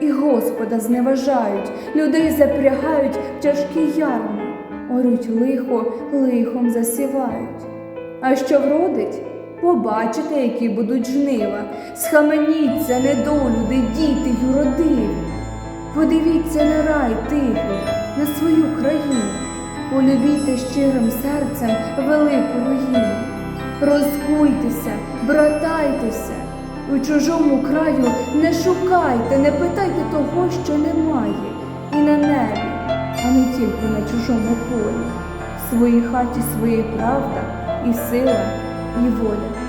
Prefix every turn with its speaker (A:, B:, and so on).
A: і Господа зневажають, людей запрягають в тяжкі ярми, орють лихо, лихом засівають. А що вродить? Побачите, які будуть жнива. Схаменіться, недолюди, діти юродиві. Подивіться на рай тихий, на свою країну. Полюбійте щирим серцем велику руїну. Розкуйтеся, братайтеся. У чужому краю не шукайте, не питайте того, що немає, і на небі, а не тільки на чужому полі. В своїй хаті своє правда і сила, і воля.